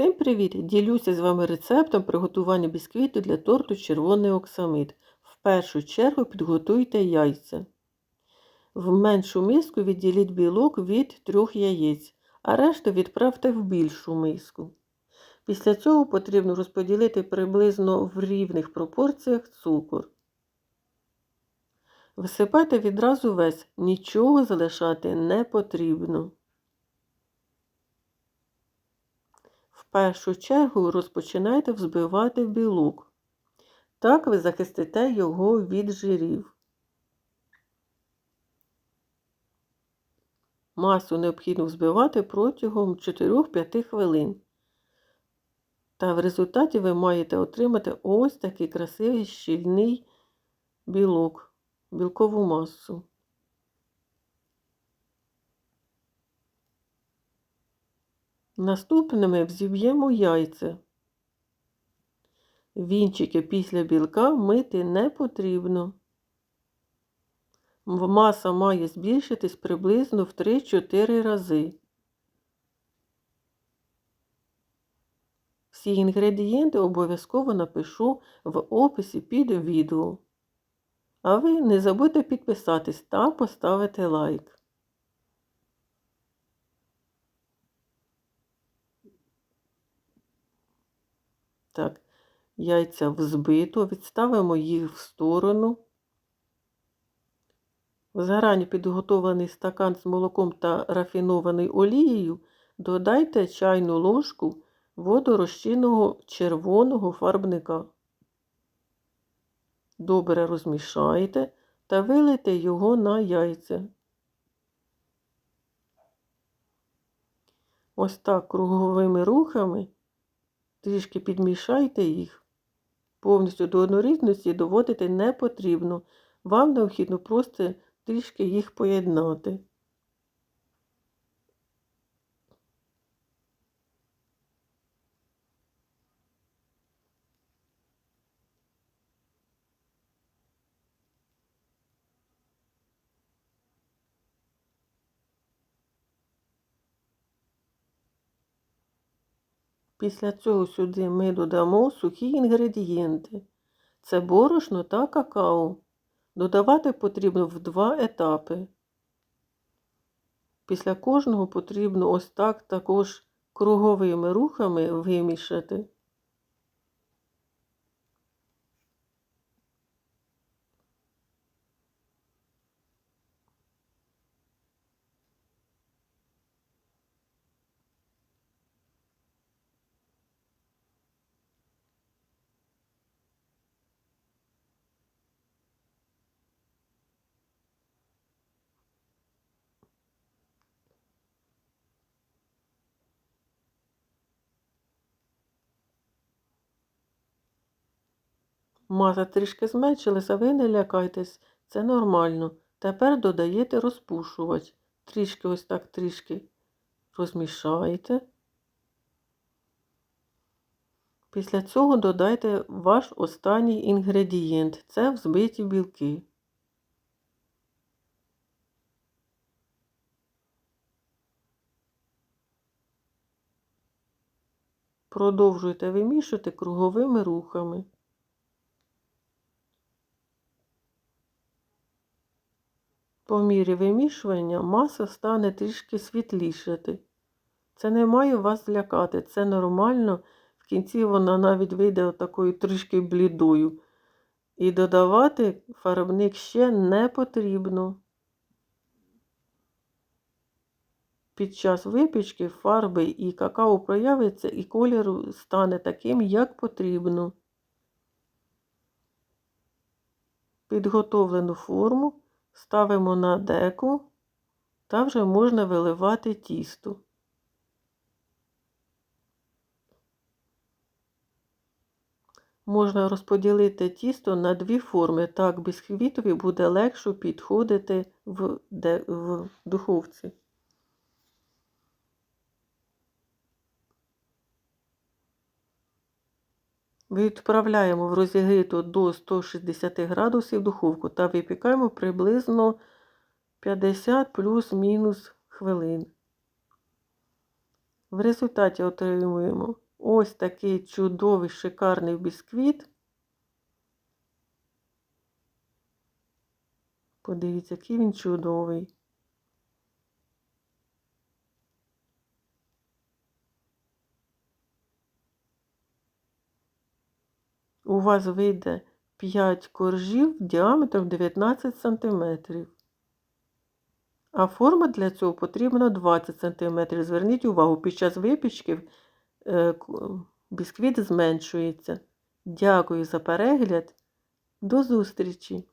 Всім привіт! Ділюся з вами рецептом приготування бісквіту для торту червоний оксамит. В першу чергу підготуйте яйця. В меншу миску відділіть білок від трьох яєць, а решту відправте в більшу миску. Після цього потрібно розподілити приблизно в рівних пропорціях цукор. Висипайте відразу весь, нічого залишати не потрібно. Першу чергу розпочинайте взбивати білок. Так ви захистите його від жирів. Масу необхідно взбивати протягом 4-5 хвилин. Та в результаті ви маєте отримати ось такий красивий щільний білок, білкову масу. Наступними взіб'ємо яйця. Вінчики після білка мити не потрібно. Маса має збільшитись приблизно в 3-4 рази. Всі інгредієнти обов'язково напишу в описі під відео. А ви не забудьте підписатись та поставити лайк. Так, яйця взбито, відставимо їх в сторону. В зарані підготовлений стакан з молоком та рафінованою олією додайте чайну ложку водорозчинного червоного фарбника. Добре розмішайте та вилийте його на яйця. Ось так круговими рухами трішки підмішайте їх. Повністю до однорідності доводити не потрібно. Вам необхідно просто трішки їх поєднати. Після цього сюди ми додамо сухі інгредієнти. Це борошно та какао. Додавати потрібно в два етапи. Після кожного потрібно ось так також круговими рухами вимішати. Маса трішки зменшилася, ви не лякайтесь, це нормально. Тепер додаєте розпушувач. Трішки ось так трішки розмішайте. Після цього додайте ваш останній інгредієнт це взбиті білки. Продовжуйте вимішувати круговими рухами. По мірі вимішування маса стане трішки світлішати. Це не має вас злякати, це нормально. В кінці вона навіть вийде такою трішки блідою. І додавати фарбник ще не потрібно. Під час випічки фарби і какао проявиться, і колір стане таким, як потрібно. Підготовлену форму ставимо на деку та вже можна виливати тісто. Можна розподілити тісто на дві форми, так бісквітові буде легше підходити в, де, в духовці. Відправляємо в розігріту до 160 градусів духовку та випікаємо приблизно 50 плюс-мінус хвилин. В результаті отримуємо ось такий чудовий шикарний бісквіт. Подивіться, який він чудовий. У вас вийде 5 коржів діаметром 19 см. А форма для цього потрібна 20 см. Зверніть увагу, під час випічки е, бісквіт зменшується. Дякую за перегляд. До зустрічі!